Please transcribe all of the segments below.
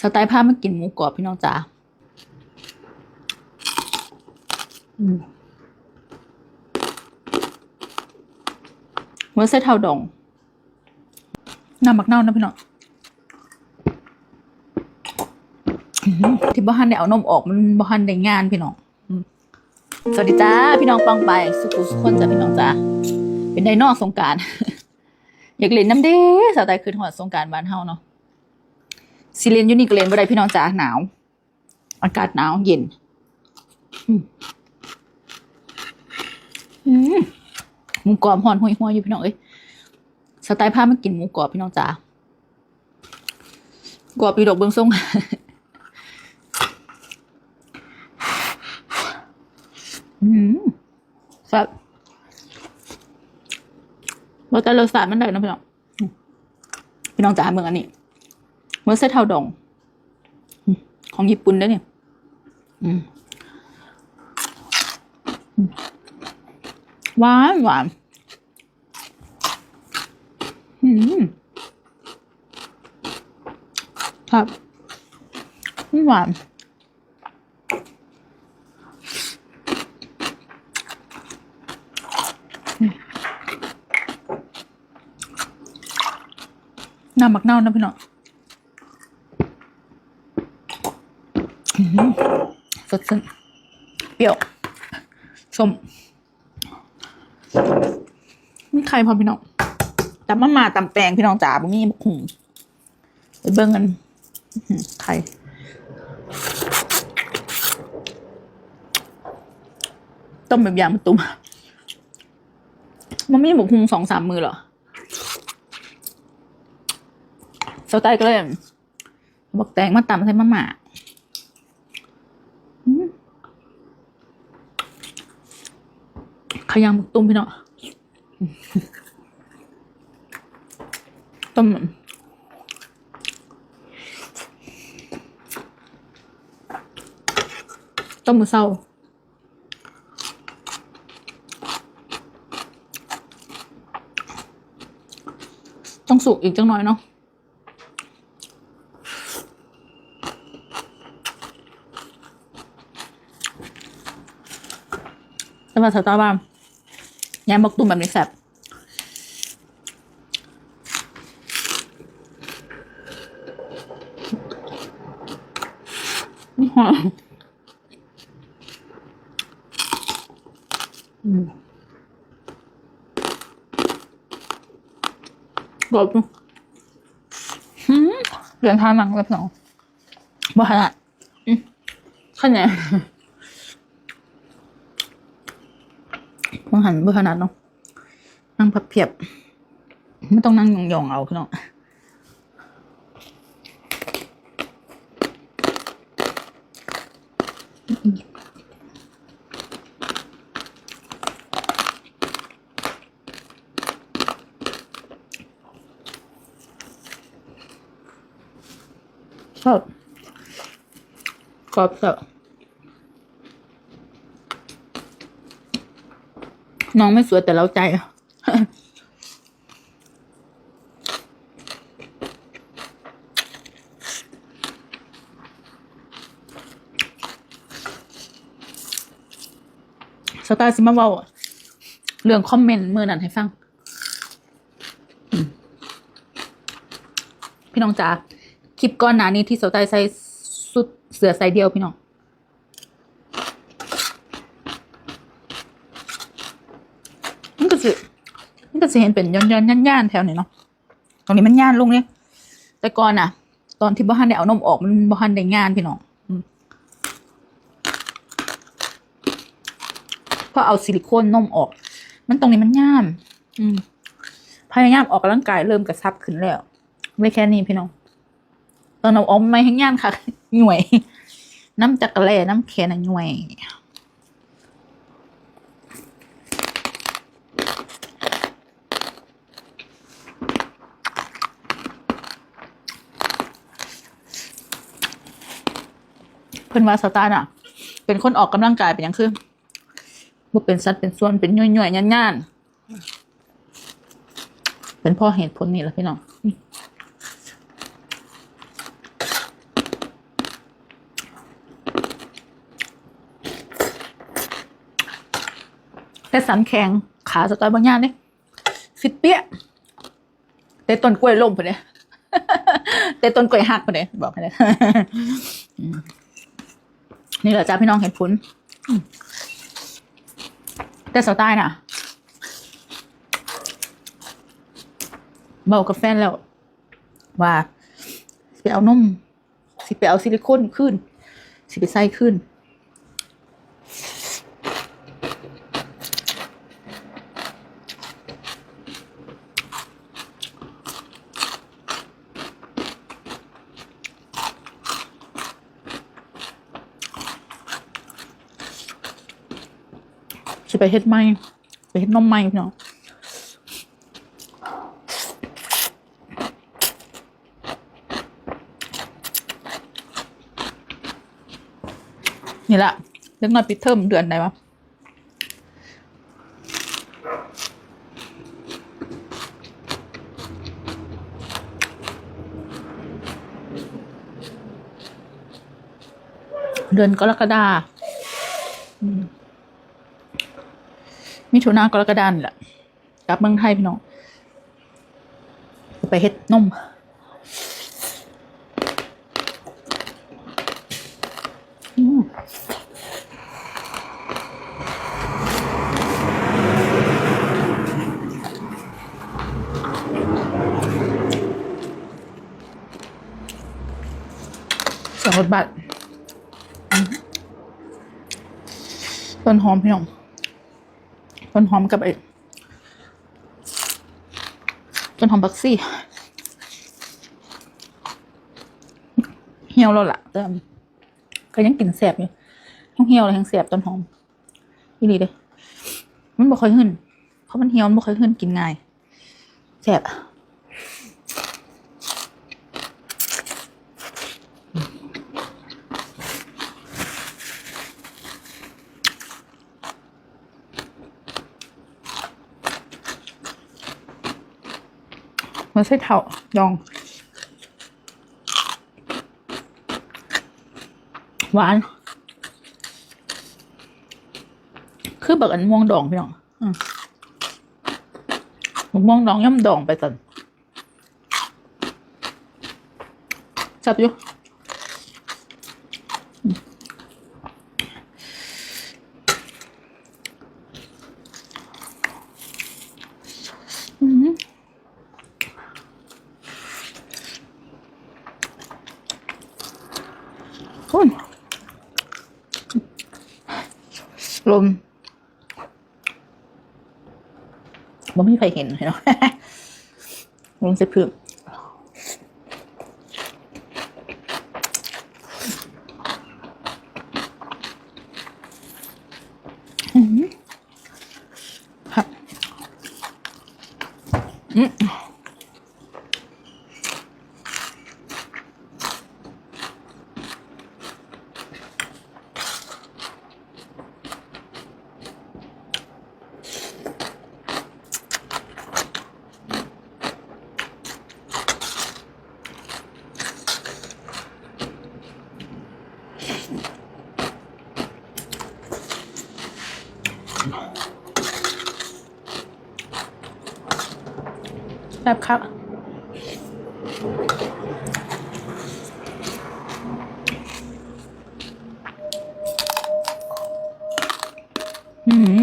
สไตล์ผ้ามากินหมูกรอบพี่น้องจ๋าเมื่อเส้เทาดองน้ำมักเน่านะพี่น้องที่บ้านได้เอานมออกมันบ้านได้งานพี่น้องสวัสดีจ้าพี่น้องปองไป สุขุสุขคนจ้ะพี่น้องจ้าเป็นไดนอสงการ อยากเล่นน้ำเด้สไตล์คืนหอดสงการบ้านเฮาเนาะ ซิเลนยูนิกเลนบ่ได้พี่น้องจ๋าหนาว อากาศหนาวเย็นหมูกรอบหอนห่วยห่วยอยู่พี่น้องเอ้ยสไตล์ผ้ามากินหมูกรอบพี่น้องจ๋ากรอบปีดอกเบิ้งทรงอืมแซ่บว่าแต่รสชาติมันได้นะพี่น้องพี่น้องจ๋าเมืองอันนี้ เมื่อเซตเทาดองอืมของญี่ปุ่นเด้อเนี่ยอืมอืมหวานหวานอืมครับหวานอืมน้ำหมักเน่านะพี่น้อง สดชื่นเปรี้ยวชมมีใครพอพี่น้องตำมะมาตำแตงพี่น้องจ๋าบ่มีบักหุงไปเบิ่งกันอื้อหือไข่ต้มแบบยางมะตุ้มมันมีบักหุงสองสามมือเหรอเสาใต้ก็เลยบักแตงมาตำใส่มะหมา ยำหมึกตุ้มพี่เนาะต้มต้มมือเศร้าต้องสุกอีกจังหน่อยเนาะแต่ว่าสตาร์บ้าม ยำบักตุ้มแบบนี้แซ่บนี่หอมอืมกรอบจุหืมเรียนทานหนังแบบสองบ้าละอืมข้าวเหนียว มัง หันเบื่อขนาดเนาะนั่งพับเพียบไม่ต้องนั่งยองๆเอาพี่น้องชอบกรอบแบบ น้องไม่สวยแต่เราใจอะสไตล์ซิมาเวาเรื่องคอมเมนต์มือนั้นให้ฟัง พี่น้องจ๋าคลิปก่อนหน้านี้ที่สไตล์ใส่สุดเสือใส่เดียวพี่น้อง มันก็สิมันก็สิเห็นเป็นย้อนย้อนย่านย่านแถวนี้เนาะตรงนี้มันย่านลงเนี่ยแต่ก่อนน่ะตอนที่บ้านได้เอานมออกมันบ้านได้งานพี่น้องอืมพอเอาซิลิโคนนมออก มันตรงนี้มันย่านอืมพยายามออกกำลังกายเริ่มกระชับขึ้นแล้วไม่แค่นี้พี่น้องตอนเอาออกไม่ให้ย่านค่ะหน่วย น้ำจักรแล่น้ำแขนะหน่วย พิ่นว่าสตาร์น่ะ เป็นคนออกกำลังกายเป็นอย่างคือบ่เป็นสัตว์เป็นส่วนเป็นย่อยย่อย่านๆเป็นพ่อเหตุผลนี่แหละพี่น้องแต่สันแข็งขาสตอยบางย่านเนี่ยฟิตเปี้ยแต่ต้นกล้วยล่มไปเนี่ยแต่ต้นกล้วยหักไปเนี่ยบอกไปเนี่ย นี่แหละจ้าพี่น้องเห็นผลแต่สไตล์น่ะเบากับแฟนแล้ว ว่าไปเอานมสิไปเอาซิลิโคนขึ้น สิไปใส่ขึ้น ไปเฮ็ดไหมไปเฮ็ดนมไหมพี่น้องนี่ละเล็กน้อยปิดเทอมเดือนไหนวะเดือนกรกฎาอืม มิถุนากรกฎานี่แหละกลับเมืองไทยพี่น้องไปเฮ็ดนมอืมเสียงรถบัสอืมต้นหอมพี่น้อง ต้นหอมกับไอ้ต้นหอมบักซี่เหี่ยวแล้วล่ะแต่ก็ยังกลิ่นแสบอยู่ทั้งเหี่ยวเลยทั้งแสบต้นหอมนี่ดีเลยมันบ่ค่อยหึ่นเพราะมันเหี่ยวมันบ่ค่อยหึ่นกินง่ายแสบ มันใส่เถาดอง หวาน คือแบบอันม่วงดองพี่น้องอืมม่วงดองย่ำดองไปสันจับอยู่อืมอืมคุณ ลมบ่มีใครเห็นเนาะลมเสพึ่ง แบบครับอืม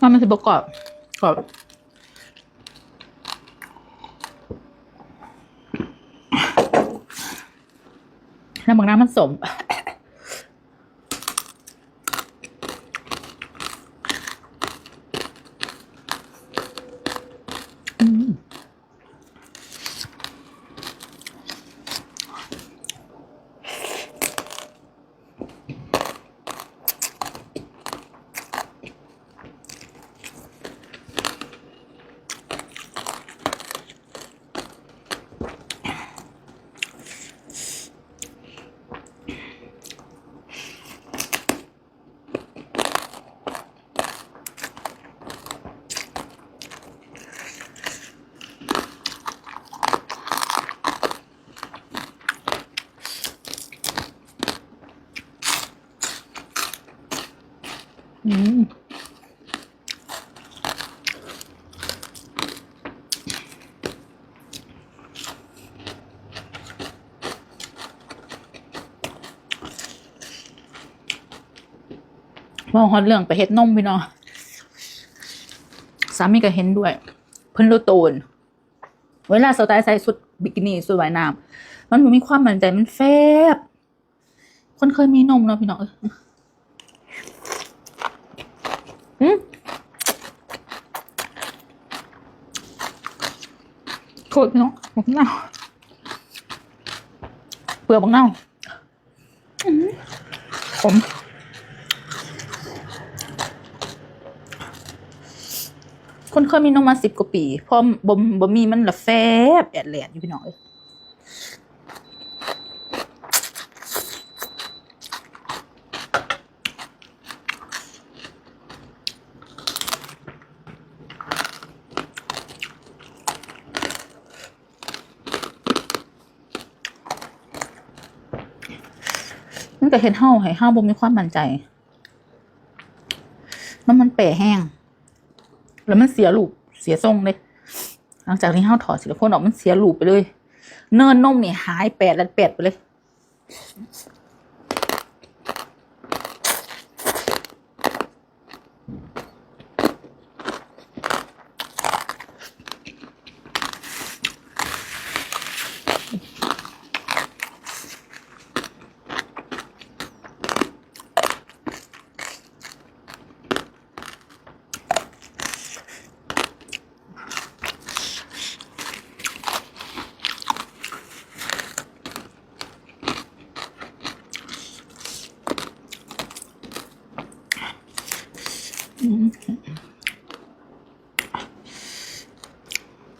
มันมันจะบกรอบกรอบน้ำบางน้ำมันสม อืมว่าฮอตเรื่องไปเฮ็ดนมพี่น้องสามีก็เห็นด้วย เพิ่นรู้โตนเวลาสไตล์ใส่สุดบิกินี่สุดว่ายน้ำมันมีความมั่นใจมันแฟบ คนเคยมีนมเนาะพี่น้อง โคตรพี่น้องบักเน่าเปลือกบักเน่าผมคนเคยมีนมมาสิบกว่าปี พอบ่มบ่มีมันละแฟบแอดแลดอยู่พี่น้องเอ้ย ก็เห็นเห่าให้เห่าบ่มีความมั่นใจ มันมันเป๋แห้ง แล้วมันเสียลูกเสียทรงเลย หลังจากที่เห่าถอดซิลิโคนออกมันเสียลูกไปเลย เนินนมนี่หายแปดและแปดไปเลย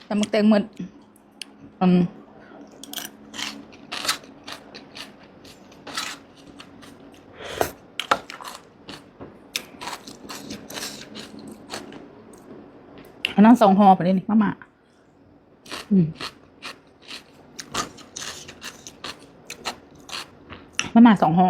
แต่ มันแตงเหมือนอืมอันนั้นสองห่อไปเลยนี่มาม่าอืมมาม่าสองห่อ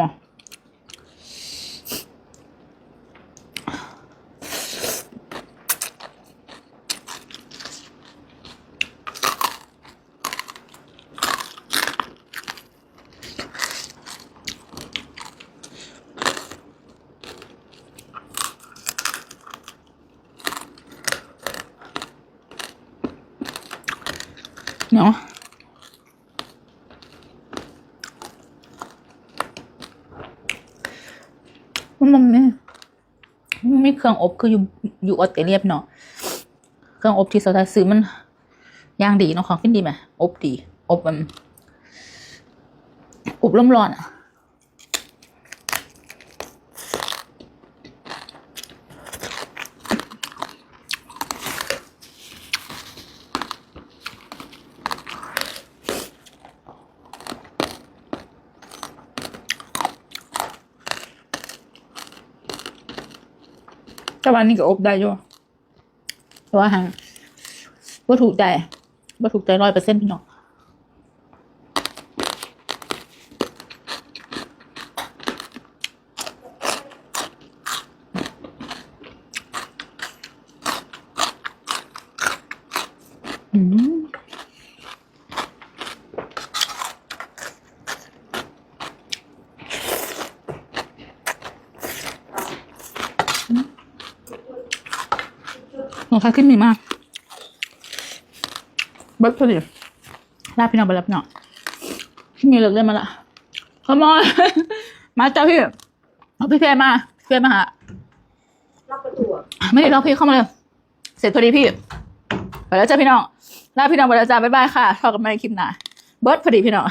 เนาะมันมันไม่มันไม่ เครื่องอบคืออยู่อยู่ออสเตรเลียพี่เนาะเครื่องอบที่เราซื้อมันย่างดีเนาะของขึ้นดีไหมอบดี อบมันอบร้อนๆอะ แต่วันนี้ก็อบได้อยู่แต่ว่าหางว่าถูกใจว่าถูกใจร้อยเปอร์เซ็นต์พี่น้อง ของใครขึ้นมีมากเบิร์ดพอดีลาพี่น้องไปแล้วพี่น้องพี่มีเลิกเล่นมาละขโมยมาเจ้าพี่เอาพี่เพมาพี่เพมาหารับประตูอะไม่ได้รอพี่เข้ามาเลยเสร็จพอดีพี่ไปแล้วจ้าพี่น้องลาพี่น้องไปแล้วจ้าบ๊ายบายค่ะทอกันใหม่คลิปหน้าเบิร์ดพอดีพี่น้อง